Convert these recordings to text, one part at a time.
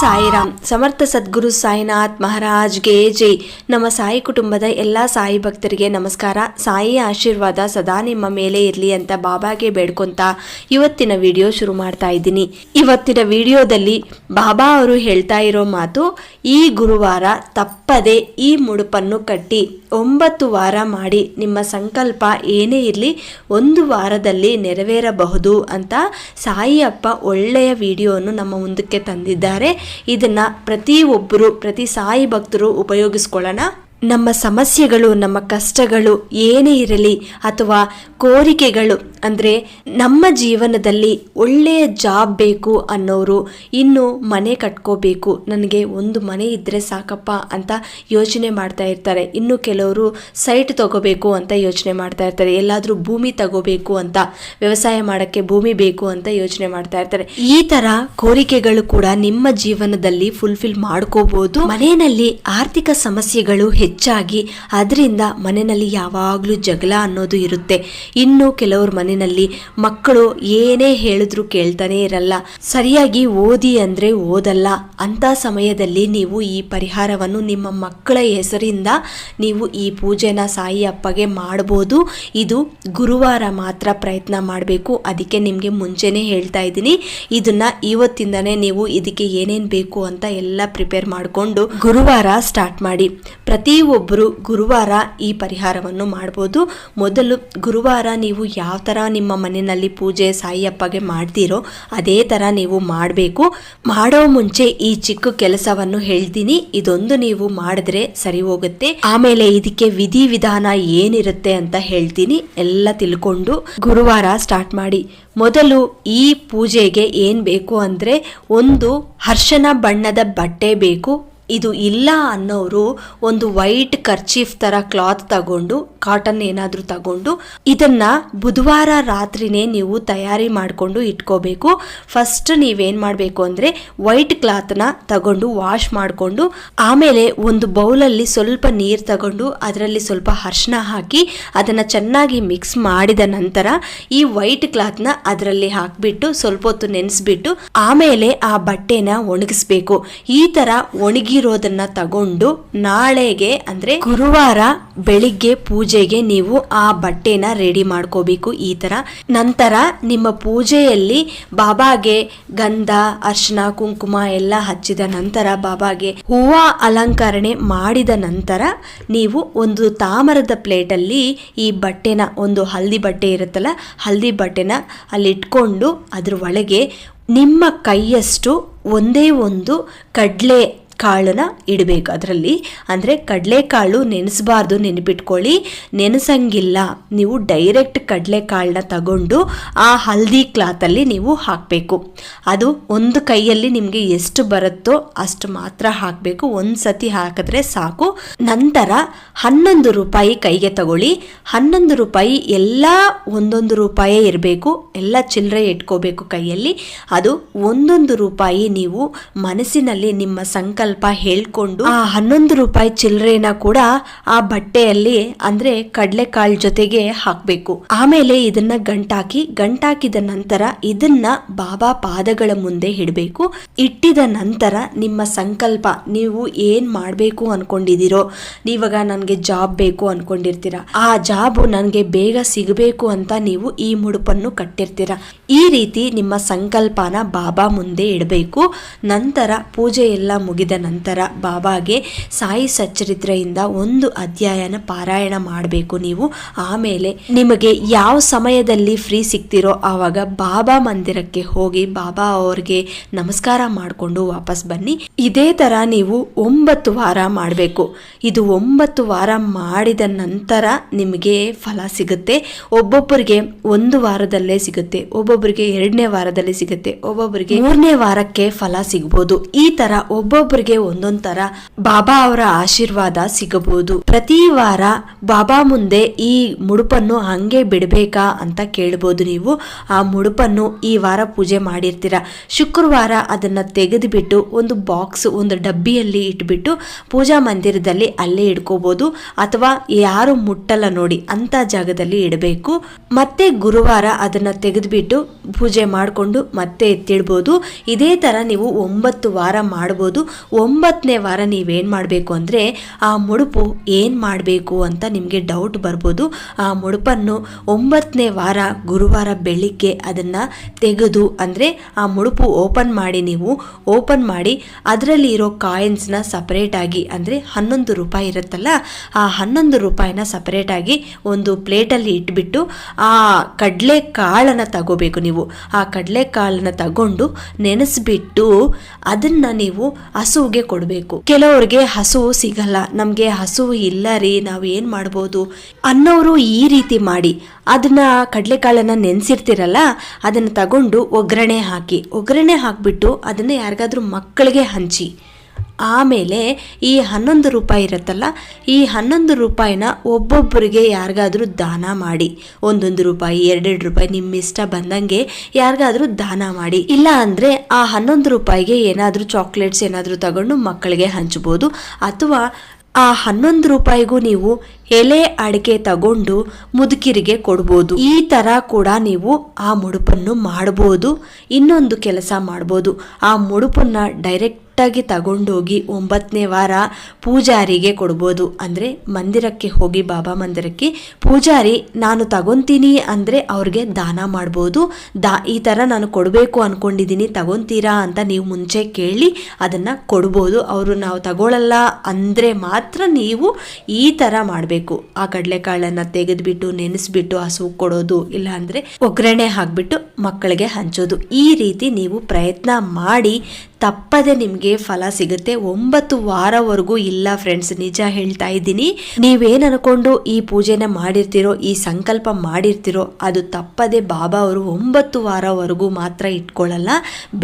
ಸಾಯಿರಾಮ್. ಸಮರ್ಥ ಸದ್ಗುರು ಸಾಯಿನಾಥ್ ಮಹಾರಾಜ್ಗೆ ಜೈ. ನಮ್ಮ ಸಾಯಿ ಕುಟುಂಬದ ಎಲ್ಲ ಸಾಯಿ ಭಕ್ತರಿಗೆ ನಮಸ್ಕಾರ. ಸಾಯಿ ಆಶೀರ್ವಾದ ಸದಾ ನಿಮ್ಮ ಮೇಲೆ ಇರಲಿ ಅಂತ ಬಾಬಾಗೆ ಬೇಡ್ಕೊಂತ ಇವತ್ತಿನ ವಿಡಿಯೋ ಶುರು ಮಾಡ್ತಾ ಇದ್ದೀನಿ. ಇವತ್ತಿನ ವಿಡಿಯೋದಲ್ಲಿ ಬಾಬಾ ಅವರು ಹೇಳ್ತಾ ಇರೋ ಮಾತು, ಈ ಗುರುವಾರ ತಪ್ಪದೆ ಈ ಮುಡುಪನ್ನು ಕಟ್ಟಿ ಒಂಬತ್ತು ವಾರ ಮಾಡಿ ನಿಮ್ಮ ಸಂಕಲ್ಪ ಏನೇ ಇರಲಿ ಒಂದು ವಾರದಲ್ಲಿ ನೆರವೇರಬಹುದು ಅಂತ ಸಾಯಿ ಅಪ್ಪ ಒಳ್ಳೆಯ ವಿಡಿಯೋವನ್ನು ನಮ್ಮ ಮುಂದಕ್ಕೆ ತಂದಿದ್ದಾರೆ. ಇದನ್ನು ಪ್ರತಿಯೊಬ್ಬರು, ಪ್ರತಿ ಸಾಯಿ ಭಕ್ತರು ಉಪಯೋಗಿಸ್ಕೊಳ್ಳೋಣ. ನಮ್ಮ ಸಮಸ್ಯೆಗಳು, ನಮ್ಮ ಕಷ್ಟಗಳು ಏನೇ ಇರಲಿ ಅಥವಾ ಕೋರಿಕೆಗಳು, ಅಂದರೆ ನಮ್ಮ ಜೀವನದಲ್ಲಿ ಒಳ್ಳೆಯ ಜಾಬ್ ಬೇಕು ಅನ್ನೋರು ಇನ್ನು ಮನೆ ಕಟ್ಕೋಬೇಕು, ನನಗೆ ಒಂದು ಮನೆ ಇದ್ದರೆ ಸಾಕಪ್ಪ ಅಂತ ಯೋಚನೆ ಮಾಡ್ತಾ ಇರ್ತಾರೆ. ಇನ್ನು ಕೆಲವರು ಸೈಟ್ ತಗೋಬೇಕು ಅಂತ ಯೋಚನೆ ಮಾಡ್ತಾ ಇರ್ತಾರೆ. ಎಲ್ಲಾದರೂ ಭೂಮಿ ತಗೋಬೇಕು ಅಂತ, ವ್ಯವಸಾಯ ಮಾಡೋಕ್ಕೆ ಭೂಮಿ ಬೇಕು ಅಂತ ಯೋಚನೆ ಮಾಡ್ತಾ ಇರ್ತಾರೆ. ಈ ಥರ ಕೋರಿಕೆಗಳು ಕೂಡ ನಿಮ್ಮ ಜೀವನದಲ್ಲಿ ಫುಲ್ಫಿಲ್ ಮಾಡ್ಕೋಬೋದು. ಮನೆಯಲ್ಲಿ ಆರ್ಥಿಕ ಸಮಸ್ಯೆಗಳು ಹೆಚ್ಚಾಗಿ. ಅದರಿಂದ ಮನೆಯಲ್ಲಿ ಯಾವಾಗಲೂ ಜಗಳ ಅನ್ನೋದು ಇರುತ್ತೆ. ಇನ್ನು ಕೆಲವ್ರ ಮನೆಯಲ್ಲಿ ಮಕ್ಕಳು ಏನೇ ಹೇಳಿದ್ರು ಕೇಳ್ತಾನೆ ಇರಲ್ಲ. ಸರಿಯಾಗಿ ಓದಿ ಅಂದರೆ ಓದಲ್ಲ. ಅಂತ ಸಮಯದಲ್ಲಿ ನೀವು ಈ ಪರಿಹಾರವನ್ನು ನಿಮ್ಮ ಮಕ್ಕಳ ಹೆಸರಿಂದ ನೀವು ಈ ಪೂಜೆನ ಸಾಯಿ ಅಪ್ಪಗೆ ಮಾಡ್ಬೋದು. ಇದು ಗುರುವಾರ ಮಾತ್ರ ಪ್ರಯತ್ನ ಮಾಡಬೇಕು. ಅದಕ್ಕೆ ನಿಮಗೆ ಮುಂಚೆನೇ ಹೇಳ್ತಾ ಇದ್ದೀನಿ. ಇದನ್ನು ಇವತ್ತಿಂದನೇ ನೀವು ಇದಕ್ಕೆ ಏನೇನು ಬೇಕು ಅಂತ ಎಲ್ಲ ಪ್ರಿಪೇರ್ ಮಾಡಿಕೊಂಡು ಗುರುವಾರ ಸ್ಟಾರ್ಟ್ ಮಾಡಿ. ಪ್ರತಿಯೊಬ್ಬರು ಗುರುವಾರ ಈ ಪರಿಹಾರವನ್ನು ಮಾಡ್ಬೋದು. ಮೊದಲು ಗುರುವಾರ ನೀವು ಯಾವ ಥರ ನಿಮ್ಮ ಮನೆಯಲ್ಲಿ ಪೂಜೆ ಸಾಯಿ ಅಪ್ಪಗೆ ಮಾಡ್ತೀರೋ ಅದೇ ಥರ ನೀವು ಮಾಡಬೇಕು. ಮಾಡೋ ಮುಂಚೆ ಈ ಚಿಕ್ಕ ಕೆಲಸವನ್ನು ಹೇಳ್ತೀನಿ. ಇದೊಂದು ನೀವು ಮಾಡಿದ್ರೆ ಸರಿ ಹೋಗುತ್ತೆ. ಆಮೇಲೆ ಇದಕ್ಕೆ ವಿಧಿ ವಿಧಾನ ಏನಿರುತ್ತೆ ಅಂತ ಹೇಳ್ತೀನಿ. ಎಲ್ಲ ತಿಳ್ಕೊಂಡು ಗುರುವಾರ ಸ್ಟಾರ್ಟ್ ಮಾಡಿ. ಮೊದಲು ಈ ಪೂಜೆಗೆ ಏನು ಬೇಕು ಅಂದರೆ ಒಂದು ಹರ್ಷನ ಬಣ್ಣದ ಬಟ್ಟೆ ಬೇಕು. ಇದು ಇಲ್ಲ ಅನ್ನೋರು ಒಂದು ವೈಟ್ ಕರ್ಚೀಫ್ ತರ ಕ್ಲಾತ್ ತಗೊಂಡು ಕಾಟನ್ ಏನಾದರೂ ತಗೊಂಡು ಇದನ್ನ ಬುಧವಾರ ರಾತ್ರಿನೇ ನೀವು ತಯಾರಿ ಮಾಡಿಕೊಂಡು ಇಟ್ಕೋಬೇಕು. ಫಸ್ಟ್ ನೀವೇನು ಮಾಡಬೇಕು ಅಂದರೆ ವೈಟ್ ಕ್ಲಾತ್ನ ತಗೊಂಡು ವಾಶ್ ಮಾಡಿಕೊಂಡು ಆಮೇಲೆ ಒಂದು ಬೌಲಲ್ಲಿ ಸ್ವಲ್ಪ ನೀರು ತಗೊಂಡು ಅದರಲ್ಲಿ ಸ್ವಲ್ಪ ಅರ್ಶಿನ ಹಾಕಿ ಅದನ್ನು ಚೆನ್ನಾಗಿ ಮಿಕ್ಸ್ ಮಾಡಿದ ನಂತರ ಈ ವೈಟ್ ಕ್ಲಾತ್ನ ಅದರಲ್ಲಿ ಹಾಕಿಬಿಟ್ಟು ಸ್ವಲ್ಪ ಹೊತ್ತು ನೆನೆಸ್ಬಿಟ್ಟು ಆಮೇಲೆ ಆ ಬಟ್ಟೆನ ಒಣಗಿಸ್ಬೇಕು. ಈ ಥರ ಒಣಗಿರೋದನ್ನ ತಗೊಂಡು ನಾಳೆಗೆ ಅಂದ್ರೆ ಗುರುವಾರ ಬೆಳಿಗ್ಗೆ ಪೂಜೆಗೆ ನೀವು ಆ ಬಟ್ಟೆನ ರೆಡಿ ಮಾಡ್ಕೋಬೇಕು ಈ ತರ. ನಂತರ ನಿಮ್ಮ ಪೂಜೆಯಲ್ಲಿ ಬಾಬಾಗೆ ಗಂಧ ಅರ್ಶನ ಕುಂಕುಮ ಎಲ್ಲ ಹಚ್ಚಿದ ನಂತರ ಬಾಬಾಗೆ ಹೂವ ಅಲಂಕರಣೆ ಮಾಡಿದ ನಂತರ ನೀವು ಒಂದು ತಾಮರದ ಪ್ಲೇಟಲ್ಲಿ ಈ ಬಟ್ಟೆನ, ಒಂದು ಹಲ್ದಿ ಬಟ್ಟೆ ಇರುತ್ತಲ್ಲ, ಹಲ್ದಿ ಬಟ್ಟೆನ ಅಲ್ಲಿ ಇಟ್ಕೊಂಡು ಅದ್ರ ಒಳಗೆ ನಿಮ್ಮ ಕೈಯಷ್ಟು ಒಂದೇ ಒಂದು ಕಡಲೆ ಕಾಳನ್ನ ಇಡಬೇಕು. ಅದರಲ್ಲಿ ಅಂದರೆ ಕಡಲೆಕಾಳು ನೆನೆಸಬಾರ್ದು, ನೆನಪಿಟ್ಕೊಳ್ಳಿ. ನೆನೆಸಂಗಿಲ್ಲ. ನೀವು ಡೈರೆಕ್ಟ್ ಕಡಲೆಕಾಳನ್ನ ತಗೊಂಡು ಆ ಹಲ್ದಿ ಕ್ಲಾತಲ್ಲಿ ನೀವು ಹಾಕಬೇಕು. ಅದು ಒಂದು ಕೈಯಲ್ಲಿ ನಿಮಗೆ ಎಷ್ಟು ಬರುತ್ತೋ ಅಷ್ಟು ಮಾತ್ರ ಹಾಕಬೇಕು. ಒಂದು ಸತಿ ಹಾಕಿದ್ರೆ ಸಾಕು. ನಂತರ ಹನ್ನೊಂದು ರೂಪಾಯಿ ಕೈಗೆ ತಗೊಳ್ಳಿ. ಹನ್ನೊಂದು ರೂಪಾಯಿ ಎಲ್ಲ ಒಂದೊಂದು ರೂಪಾಯಿ ಇರಬೇಕು. ಎಲ್ಲ ಚಿಲ್ಲರೆ ಇಟ್ಕೋಬೇಕು ಕೈಯಲ್ಲಿ. ಅದು ಒಂದೊಂದು ರೂಪಾಯಿ ನೀವು ಮನಸ್ಸಿನಲ್ಲಿ ನಿಮ್ಮ ಸಂಕಲ್ಪ ಹೇಳ್ಕೊಂಡು ಆ ಹನ್ನೊಂದು ರೂಪಾಯಿ ಚಿಲ್ಲರೆನ ಕೂಡ ಆ ಬಟ್ಟೆಯಲ್ಲಿ, ಅಂದ್ರೆ ಕಡಲೆಕಾಳು ಜೊತೆಗೆ ಹಾಕಬೇಕು. ಆಮೇಲೆ ಇದನ್ನ ಗಂಟಾಕಿ, ಗಂಟಾಕಿದ ನಂತರ ಇದನ್ನ ಬಾಬಾ ಪಾದಗಳ ಮುಂದೆ ಇಡಬೇಕು. ಇಟ್ಟಿದ ನಂತರ ನಿಮ್ಮ ಸಂಕಲ್ಪ, ನೀವು ಏನ್ ಮಾಡಬೇಕು ಅನ್ಕೊಂಡಿದ್ದೀರೋ ನೀವಾಗ ನನಗೆ ಜಾಬ್ ಬೇಕು ಅನ್ಕೊಂಡಿರ್ತೀರ, ಆ ಜಾಬ್ ನನಗೆ ಬೇಗ ಸಿಗಬೇಕು ಅಂತ ನೀವು ಈ ಮುಡುಪನ್ನು ಕಟ್ಟಿರ್ತೀರ. ಈ ರೀತಿ ನಿಮ್ಮ ಸಂಕಲ್ಪನ ಬಾಬಾ ಮುಂದೆ ಇಡಬೇಕು. ನಂತರ ಪೂಜೆ ಎಲ್ಲ ಮುಗಿದ ನಂತರ ಬಾಬಾಗೆ ಸಾಯಿ ಸಚ್ಚರಿತ್ರೆಯಿಂದ ಒಂದು ಅಧ್ಯಾಯನ ಪಾರಾಯಣ ಮಾಡಬೇಕು ನೀವು. ಆಮೇಲೆ ನಿಮಗೆ ಯಾವ ಸಮಯದಲ್ಲಿ ಫ್ರೀ ಸಿಗ್ತಿರೋ ಆವಾಗ ಬಾಬಾ ಮಂದಿರಕ್ಕೆ ಹೋಗಿ ಬಾಬಾ ಅವ್ರಿಗೆ ನಮಸ್ಕಾರ ಮಾಡಿಕೊಂಡು ವಾಪಸ್ ಬನ್ನಿ. ಇದೇ ತರ ನೀವು ಒಂಬತ್ತು ವಾರ ಮಾಡಬೇಕು. ಇದು ಒಂಬತ್ತು ವಾರ ಮಾಡಿದ ನಂತರ ನಿಮಗೆ ಫಲ ಸಿಗುತ್ತೆ. ಒಬ್ಬೊಬ್ಬರಿಗೆ ಒಂದು ವಾರದಲ್ಲೇ ಸಿಗುತ್ತೆ. ಒಬ್ಬೊಬ್ಬರಿಗೆ ಎರಡನೇ ವಾರದಲ್ಲಿ ಸಿಗುತ್ತೆ. ಒಬ್ಬೊಬ್ಬರಿಗೆ ಮೂರನೇ ವಾರಕ್ಕೆ ಫಲ ಸಿಗ್ಬೋದು. ಈ ತರ ಒಬ್ಬೊಬ್ಬರಿಗೆ ಮಕ್ಕಳಿಗೆ ಒಂದೊಂದ್ ಬಾಬಾ ಅವರ ಆಶೀರ್ವಾದ ಸಿಗಬಹುದು. ಪ್ರತಿ ವಾರ ಬಾಬಾ ಮುಂದೆ ಈ ಮುಡುಪನ್ನು ಹಂಗೆ ಬಿಡಬೇಕಾ ಅಂತ ಕೇಳ್ಬೋದು ನೀವು. ಆ ಮುಡುಪನ್ನು ಈ ವಾರ ಪೂಜೆ ಮಾಡಿರ್ತೀರ? ಶುಕ್ರವಾರ ಅದನ್ನ ತೆಗೆದುಬಿಟ್ಟು ಒಂದು ಬಾಕ್ಸ್ ಒಂದು ಡಬ್ಬಿಯಲ್ಲಿ ಇಟ್ಬಿಟ್ಟು ಪೂಜಾ ಮಂದಿರದಲ್ಲಿ ಅಲ್ಲೇ ಇಡ್ಕೋಬಹುದು ಅಥವಾ ಯಾರು ಮುಟ್ಟಲ್ಲ ನೋಡಿ ಅಂತ ಜಾಗದಲ್ಲಿ ಇಡಬೇಕು. ಮತ್ತೆ ಗುರುವಾರ ಅದನ್ನ ತೆಗೆದುಬಿಟ್ಟು ಪೂಜೆ ಮಾಡಿಕೊಂಡು ಮತ್ತೆ ಎತ್ತಿಡ್ಬೋದು. ಇದೇ ತರ ನೀವು ಒಂಬತ್ತು ವಾರ ಮಾಡ್ಬೋದು. ಒಂಬತ್ತನೇ ವಾರ ನೀವೇನು ಮಾಡಬೇಕು ಅಂದರೆ ಆ ಮುಡುಪು ಏನು ಮಾಡಬೇಕು ಅಂತ ನಿಮಗೆ ಡೌಟ್ ಬರ್ಬೋದು. ಆ ಮುಡುಪನ್ನು ಒಂಬತ್ತನೇ ವಾರ ಗುರುವಾರ ಬೆಳಿಗ್ಗೆ ಅದನ್ನು ತೆಗೆದು ಅಂದರೆ ಆ ಮುಡುಪು ಓಪನ್ ಮಾಡಿ ನೀವು ಓಪನ್ ಮಾಡಿ ಅದರಲ್ಲಿ ಇರೋ ಕಾಯಿನ್ಸ್ನ ಸಪ್ರೇಟಾಗಿ ಅಂದ್ರೆ ಹನ್ನೊಂದು ರೂಪಾಯಿ ಇರುತ್ತಲ್ಲ, ಆ ಹನ್ನೊಂದು ರೂಪಾಯಿನ ಸಪ್ರೇಟಾಗಿ ಒಂದು ಪ್ಲೇಟಲ್ಲಿ ಇಟ್ಬಿಟ್ಟು ಆ ಕಡಲೆ ಕಾಳನ್ನು ತಗೋಬೇಕು ನೀವು. ಆ ಕಡಲೆ ಕಾಳನ್ನು ತಗೊಂಡು ನೆನೆಸ್ಬಿಟ್ಟು ಅದನ್ನು ನೀವು ಹಸುವಿಗೆ ಕೊಡಬೇಕು. ಕೆಲವ್ರಿಗೆ ಹಸು ಸಿಗಲ್ಲ. ನಮಗೆ ಹಸು ಇಲ್ಲ ರೀ, ನಾವು ಏನು ಮಾಡ್ಬೋದು? ಅನ್ನೋರು ಈ ರೀತಿ ಮಾಡಿ ಅದನ್ನ ಕಡಲೆಕಾಳನ್ನ ನೆನೆಸಿರ್ತಿರಲ್ಲ, ಅದನ್ನ ತಗೊಂಡು ಒಗ್ಗರಣೆ ಹಾಕಿ. ಒಗ್ಗರಣೆ ಹಾಕಿಬಿಟ್ಟು ಅದನ್ನ ಯಾರಿಗಾದ್ರೂ ಮಕ್ಕಳಿಗೆ ಹಂಚಿ. ಆಮೇಲೆ ಈ ಹನ್ನೊಂದು ರೂಪಾಯಿ ಇರುತ್ತಲ್ಲ, ಈ ಹನ್ನೊಂದು ರೂಪಾಯಿನ ಒಬ್ಬೊಬ್ಬರಿಗೆ ಯಾರಿಗಾದರೂ ದಾನ ಮಾಡಿ. ಒಂದೊಂದು ರೂಪಾಯಿ, ಎರಡೆರಡು ರೂಪಾಯಿ ನಿಮ್ಮ ಇಷ್ಟ ಬಂದಂಗೆ ಯಾರಿಗಾದರೂ ದಾನ ಮಾಡಿ. ಇಲ್ಲ ಅಂದರೆ ಆ ಹನ್ನೊಂದು ರೂಪಾಯಿಗೆ ಏನಾದರೂ ಚಾಕ್ಲೇಟ್ಸ್ ಏನಾದರೂ ತಗೊಂಡು ಮಕ್ಕಳಿಗೆ ಹಂಚ್ಬೋದು. ಅಥವಾ ಆ ಹನ್ನೊಂದು ರೂಪಾಯಿಗೂ ನೀವು ಎಲೆ ಅಡಿಕೆ ತಗೊಂಡು ಮುದುಕಿರಿಗೆ ಕೊಡ್ಬೋದು. ಈ ಥರ ಕೂಡ ನೀವು ಆ ಮುಡುಪನ್ನು ಮಾಡ್ಬೋದು. ಇನ್ನೊಂದು ಕೆಲಸ ಮಾಡ್ಬೋದು. ಆ ಮುಡುಪನ್ನು ಡೈರೆಕ್ಟ್ ಆಗಿ ತಗೊಂಡೋಗಿ ಒಂಬತ್ತನೇ ವಾರ ಪೂಜಾರಿಗೆ ಕೊಡ್ಬೋದು. ಅಂದರೆ ಮಂದಿರಕ್ಕೆ ಹೋಗಿ ಬಾಬಾ ಮಂದಿರಕ್ಕೆ ಪೂಜಾರಿ, ನಾನು ತಗೊತೀನಿ ಅಂದರೆ ಅವ್ರಿಗೆ ದಾನ ಮಾಡ್ಬೋದು. ದಾ, ಈ ಥರ ನಾನು ಕೊಡಬೇಕು ಅಂದ್ಕೊಂಡಿದ್ದೀನಿ ತಗೊತೀರಾ ಅಂತ ನೀವು ಮುಂಚೆ ಕೇಳಿ ಅದನ್ನು ಕೊಡ್ಬೋದು. ಅವರು ನಾವು ತಗೊಳ್ಳಲ್ಲ ಅಂದರೆ ಮಾತ್ರ ನೀವು ಈ ಥರ ಮಾಡಬೇಕು. ಆ ಕಡಲೆಕಾಳನ್ನು ತೆಗೆದುಬಿಟ್ಟು, ನೆನೆಸ್ಬಿಟ್ಟು, ಹಸು ಕೊಡೋದು ಇಲ್ಲ ಅಂದರೆ ಒಗ್ಗರಣೆ ಹಾಕ್ಬಿಟ್ಟು ಮಕ್ಕಳಿಗೆ ಹಂಚೋದು. ಈ ರೀತಿ ನೀವು ಪ್ರಯತ್ನ ಮಾಡಿ ತಪ್ಪದೆ ನಿಮಗೆ ಫಲ ಸಿಗುತ್ತೆ. ಒಂಬತ್ತು ವಾರವರೆಗೂ ಇಲ್ಲ ಫ್ರೆಂಡ್ಸ್ ನಿಜ ಹೇಳ್ತಾ ಇದ್ದೀನಿ. ನೀವೇನು ಅನ್ಕೊಂಡು ಈ ಪೂಜೆನ ಮಾಡಿರ್ತಿರೋ, ಈ ಸಂಕಲ್ಪ ಮಾಡಿರ್ತಿರೋ, ಅದು ತಪ್ಪದೆ ಬಾಬಾ ಅವರು ಒಂಬತ್ತು ವಾರವರೆಗೂ ಮಾತ್ರ ಇಟ್ಕೊಳ್ಳಲ್ಲ.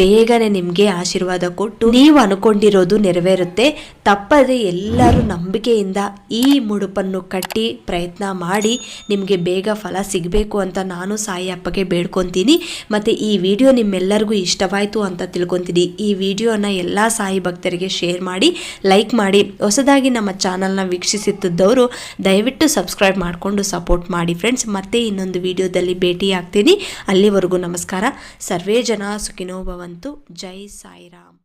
ಬೇಗನೆ ನಿಮಗೆ ಆಶೀರ್ವಾದ ಕೊಟ್ಟು ನೀವು ಅನ್ಕೊಂಡಿರೋದು ನೆರವೇರುತ್ತೆ. ತಪ್ಪದೆ ಎಲ್ಲರೂ ನಂಬಿಕೆಯಿಂದ ಈ ಮುಡುಪನ್ನು ಕಟ್ಟಿ ಪ್ರಯತ್ನ ಮಾಡಿ ನಿಮಗೆ ಬೇಗ ಫಲ ಸಿಗಬೇಕು ಅಂತ ನಾನು ಸಾಯಿ ಅಪ್ಪಗೆ ಬೇಡ್ಕೊತೀನಿ. ಮತ್ತು ಈ ವಿಡಿಯೋ ನಿಮ್ಮೆಲ್ಲರಿಗೂ ಇಷ್ಟವಾಯಿತು ಅಂತ ತಿಳ್ಕೊತೀನಿ. ಈ ವಿಡಿಯೋನ ಎಲ್ಲ ಸಾಯಿ ಭಕ್ತರಿಗೆ ಶೇರ್ ಮಾಡಿ, ಲೈಕ್ ಮಾಡಿ. ಹೊಸದಾಗಿ ನಮ್ಮ ಚಾನಲ್ನ ವೀಕ್ಷಿಸುತ್ತಿದ್ದವರು ದಯವಿಟ್ಟು ಸಬ್ಸ್ಕ್ರೈಬ್ ಮಾಡಿಕೊಂಡು ಸಪೋರ್ಟ್ ಮಾಡಿ ಫ್ರೆಂಡ್ಸ್. ಮತ್ತೆ ಇನ್ನೊಂದು ವಿಡಿಯೋದಲ್ಲಿ ಭೇಟಿ ಆಗ್ತೀನಿ ಅಲ್ಲಿವರೆಗೂ ನಮಸ್ಕಾರ. ಸರ್ವೇ ಜನ ಸುಖಿನೋ ಭವಂತು. ಜೈ ಸಾಯಿರಾಮ್.